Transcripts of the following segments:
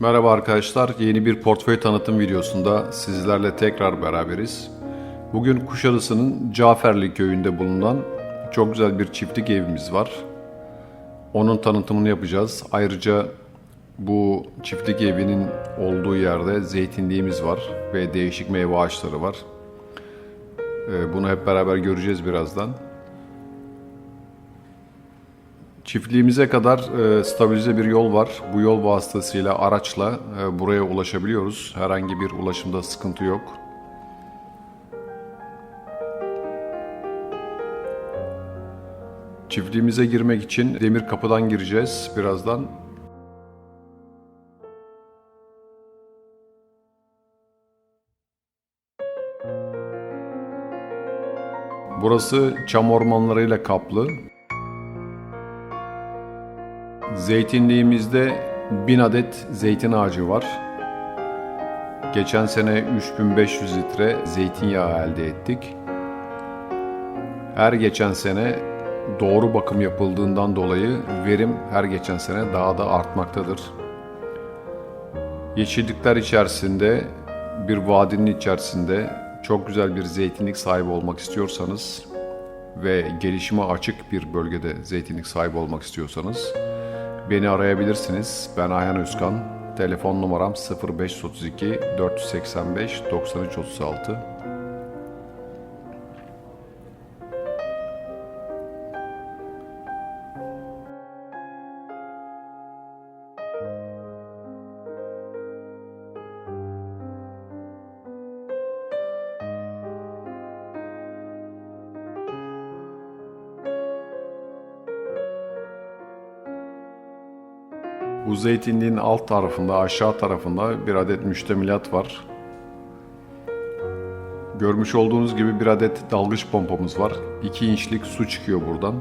Merhaba arkadaşlar, yeni bir portföy tanıtım videosunda sizlerle tekrar beraberiz. Bugün Kuşadası'nın Caferli köyünde bulunan çok güzel bir çiftlik evimiz var. Onun tanıtımını yapacağız. Ayrıca bu çiftlik evinin olduğu yerde zeytinliğimiz var ve değişik meyve ağaçları var. Ee, Bunu hep beraber göreceğiz birazdan. Çiftliğimize kadar e, stabilize bir yol var. Bu yol vasıtasıyla araçla e, buraya ulaşabiliyoruz. Herhangi bir ulaşımda sıkıntı yok. Çiftliğimize girmek için demir kapıdan gireceğiz birazdan. Burası çam ormanlarıyla kaplı. Zeytinliğimizde 1000 adet zeytin ağacı var. Geçen sene 3500 litre zeytinyağı elde ettik. Her geçen sene doğru bakım yapıldığından dolayı verim her geçen sene daha da artmaktadır. Yeşillikler içerisinde bir vadinin içerisinde çok güzel bir zeytinlik sahibi olmak istiyorsanız ve gelişime açık bir bölgede zeytinlik sahibi olmak istiyorsanız Beni arayabilirsiniz. Ben Ayhan Özkan. Telefon numaram 0532 485 9336. Bu zeytinliğin alt tarafında, aşağı tarafında bir adet müştemilat var. Görmüş olduğunuz gibi bir adet dalgıç pompamız var. 2 inçlik su çıkıyor buradan.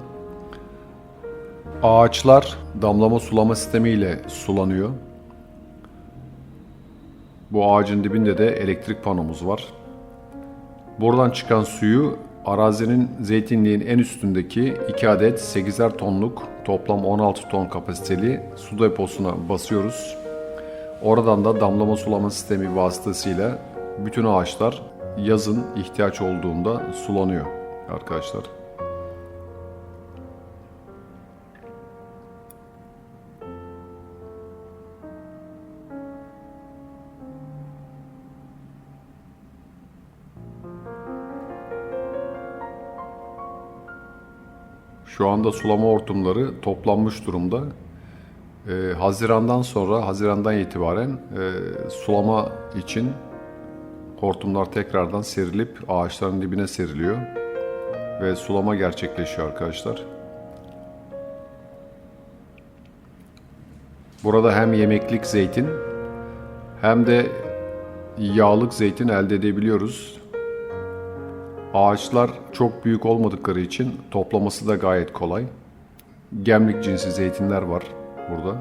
Ağaçlar damlama sulama sistemi ile sulanıyor. Bu ağacın dibinde de elektrik panomuz var. Buradan çıkan suyu arazinin zeytinliğin en üstündeki 2 adet 8'er tonluk toplam 16 ton kapasiteli su deposuna basıyoruz. Oradan da damlama sulama sistemi vasıtasıyla bütün ağaçlar yazın ihtiyaç olduğunda sulanıyor arkadaşlar. Şu anda sulama hortumları toplanmış durumda. Ee, Haziran'dan sonra, Haziran'dan itibaren e, sulama için hortumlar tekrardan serilip ağaçların dibine seriliyor. Ve sulama gerçekleşiyor arkadaşlar. Burada hem yemeklik zeytin hem de yağlık zeytin elde edebiliyoruz. Ağaçlar çok büyük olmadıkları için toplaması da gayet kolay. Gemlik cinsi zeytinler var burada.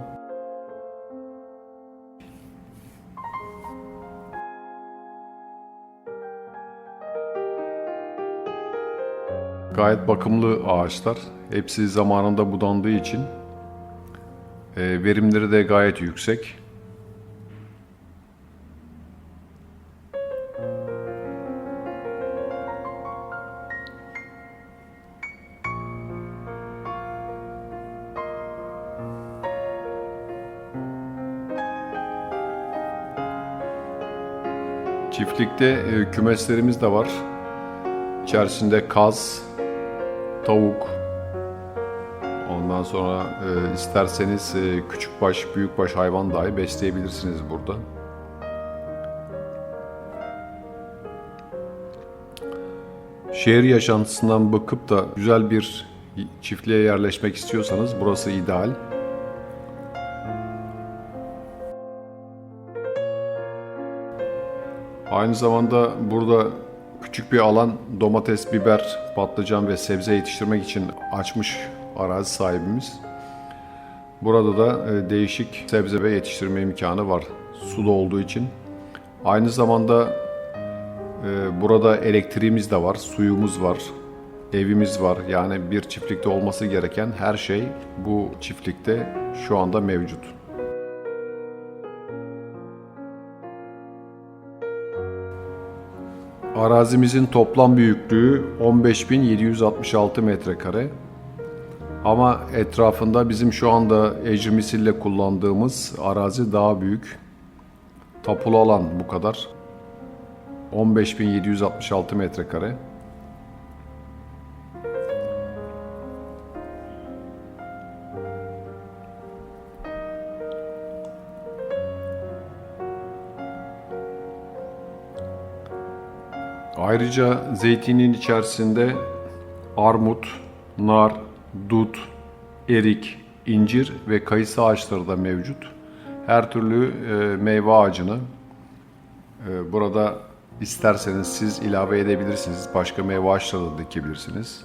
Gayet bakımlı ağaçlar. Hepsi zamanında budandığı için e, verimleri de gayet yüksek. Çiftlikte e, kümeslerimiz de var. İçerisinde kaz, tavuk, ondan sonra e, isterseniz e, küçükbaş, büyükbaş hayvan dahi besleyebilirsiniz burada. Şehir yaşantısından bakıp da güzel bir çiftliğe yerleşmek istiyorsanız burası ideal. Aynı zamanda burada küçük bir alan domates, biber, patlıcan ve sebze yetiştirmek için açmış arazi sahibimiz. Burada da e, değişik sebze ve yetiştirme imkanı var sulu olduğu için. Aynı zamanda e, burada elektriğimiz de var, suyumuz var, evimiz var. Yani bir çiftlikte olması gereken her şey bu çiftlikte şu anda mevcut. Arazimizin toplam büyüklüğü 15.766 metrekare. Ama etrafında bizim şu anda ecrimisiyle kullandığımız arazi daha büyük. Tapulu alan bu kadar. 15.766 metrekare. Ayrıca zeytinin içerisinde armut, nar, dut, erik, incir ve kayısı ağaçları da mevcut. Her türlü e, meyve ağacını e, burada isterseniz siz ilave edebilirsiniz. Başka meyve ağaçları da dikebilirsiniz.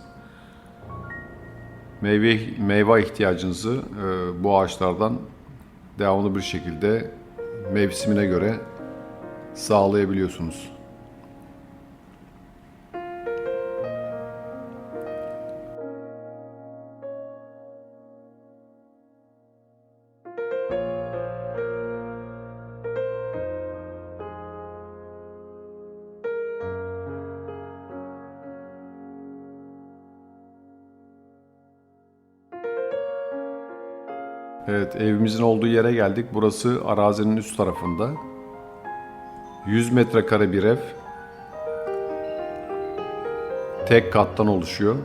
Meyve meyve ihtiyacınızı e, bu ağaçlardan devamlı bir şekilde mevsimine göre sağlayabiliyorsunuz. Evimizin olduğu yere geldik. Burası arazinin üst tarafında. 100 metrekare bir ev. Tek kattan oluşuyor.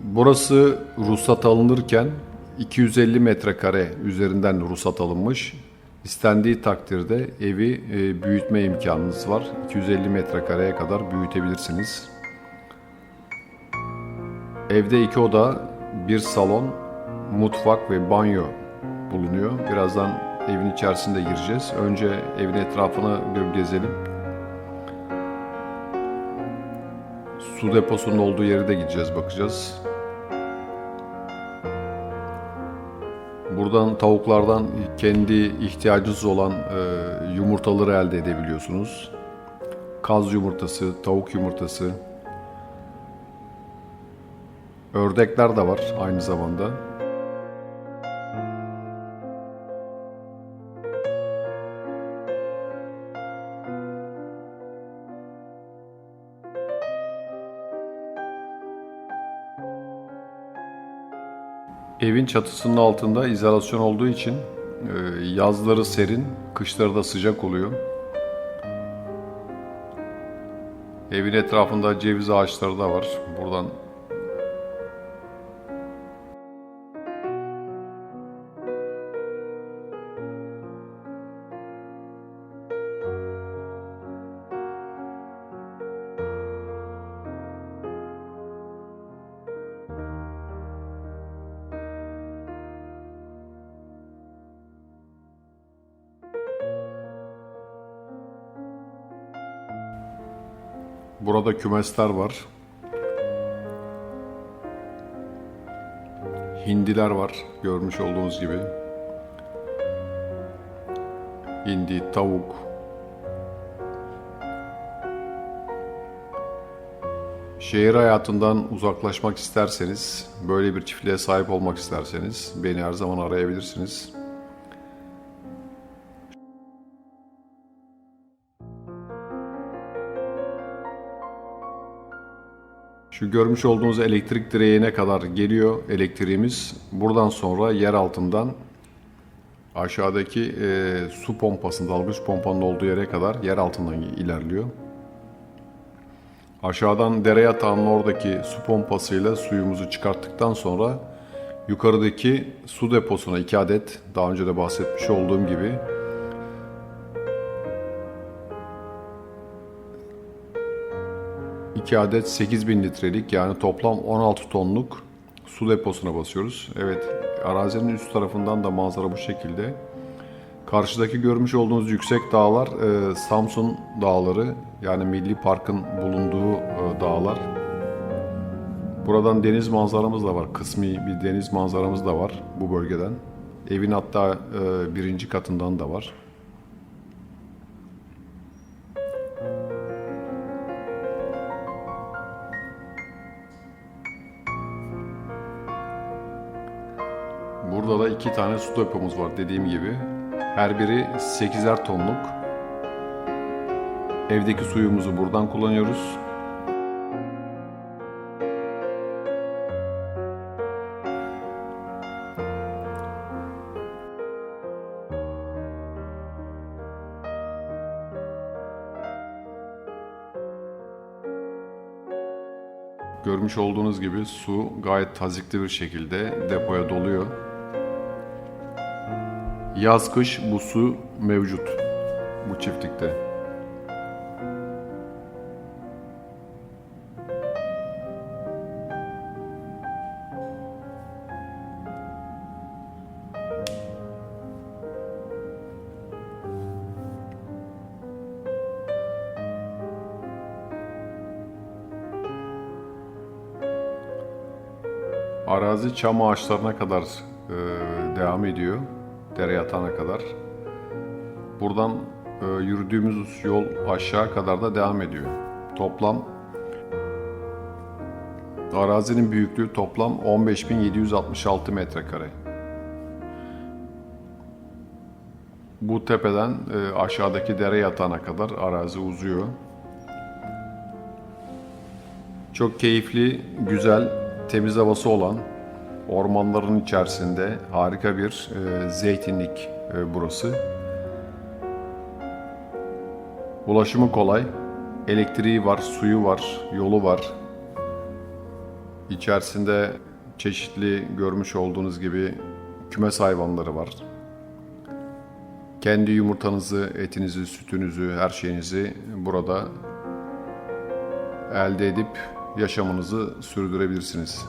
Burası ruhsat alınırken 250 metrekare üzerinden ruhsat alınmış. İstendiği takdirde evi e, büyütme imkanınız var. 250 metrekareye kadar büyütebilirsiniz. Evde iki oda, bir salon, mutfak ve banyo bulunuyor. Birazdan evin içerisinde gireceğiz. Önce evin etrafını bir gezelim. Su deposunun olduğu yeri de gideceğiz, bakacağız. Buradan tavuklardan kendi ihtiyacınız olan e, yumurtaları elde edebiliyorsunuz. Kaz yumurtası, tavuk yumurtası. Ördekler de var aynı zamanda. Evin çatısının altında izolasyon olduğu için e, yazları serin, kışları da sıcak oluyor. Evin etrafında ceviz ağaçları da var. Buradan Burada kümesler var. Hindiler var görmüş olduğunuz gibi. Hindi, tavuk. Şehir hayatından uzaklaşmak isterseniz, böyle bir çiftliğe sahip olmak isterseniz beni her zaman arayabilirsiniz. Şu görmüş olduğunuz elektrik direğine kadar geliyor elektriğimiz. Buradan sonra yer altından aşağıdaki e, su pompasının, dalgıç pompanın olduğu yere kadar yer altından ilerliyor. Aşağıdan dere yatağının oradaki su pompasıyla suyumuzu çıkarttıktan sonra yukarıdaki su deposuna iki adet daha önce de bahsetmiş olduğum gibi 2 adet 8000 litrelik yani toplam 16 tonluk su deposuna basıyoruz. Evet arazinin üst tarafından da manzara bu şekilde. Karşıdaki görmüş olduğunuz yüksek dağlar e, Samsun dağları yani Milli Park'ın bulunduğu e, dağlar. Buradan deniz manzaramız da var. Kısmi bir deniz manzaramız da var bu bölgeden. Evin hatta e, birinci katından da var. İki tane su depomuz var dediğim gibi. Her biri 8'er tonluk. Evdeki suyumuzu buradan kullanıyoruz. Görmüş olduğunuz gibi su gayet tazikli bir şekilde depoya doluyor. Yaz kış bu su mevcut bu çiftlikte. Arazi çam ağaçlarına kadar e, devam ediyor. Dere yatağına kadar. Buradan e, yürüdüğümüz yol aşağı kadar da devam ediyor. Toplam arazinin büyüklüğü toplam 15.766 metrekare. Bu tepeden e, aşağıdaki dere yatağına kadar arazi uzuyor. Çok keyifli, güzel, temiz havası olan ormanların içerisinde harika bir e, zeytinlik e, burası. Ulaşımı kolay. Elektriği var, suyu var, yolu var. İçerisinde çeşitli görmüş olduğunuz gibi kümes hayvanları var. Kendi yumurtanızı, etinizi, sütünüzü, her şeyinizi burada elde edip yaşamınızı sürdürebilirsiniz.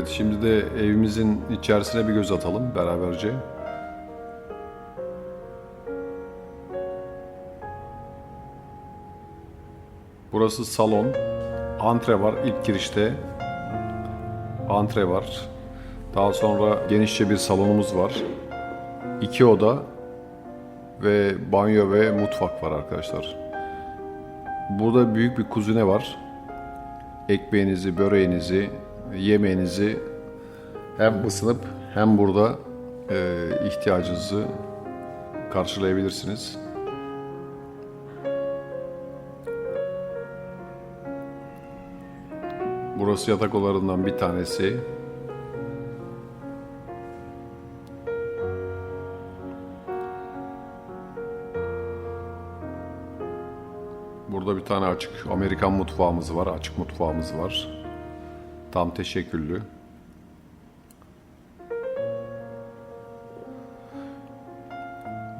Evet, şimdi de evimizin içerisine bir göz atalım beraberce. Burası salon. Antre var ilk girişte. Antre var. Daha sonra genişçe bir salonumuz var. İki oda ve banyo ve mutfak var arkadaşlar. Burada büyük bir kuzine var. Ekmeğinizi, böreğinizi, yemeğinizi hem ısınıp hem burada e, ihtiyacınızı karşılayabilirsiniz. Burası yatak odalarından bir tanesi. Burada bir tane açık Amerikan mutfağımız var, açık mutfağımız var. Tam teşekküllü.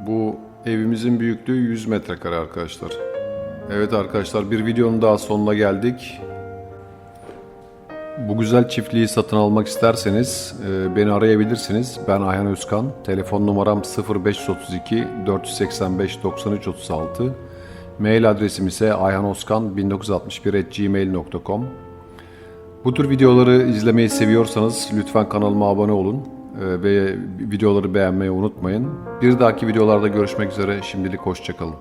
Bu evimizin büyüklüğü 100 metrekare arkadaşlar. Evet arkadaşlar bir videonun daha sonuna geldik. Bu güzel çiftliği satın almak isterseniz e, beni arayabilirsiniz. Ben Ayhan Özkan. Telefon numaram 0532 485 93 36. Mail adresim ise ayhanoskan1961@gmail.com. Bu tür videoları izlemeyi seviyorsanız lütfen kanalıma abone olun e, ve videoları beğenmeyi unutmayın. Bir dahaki videolarda görüşmek üzere. Şimdilik hoşçakalın.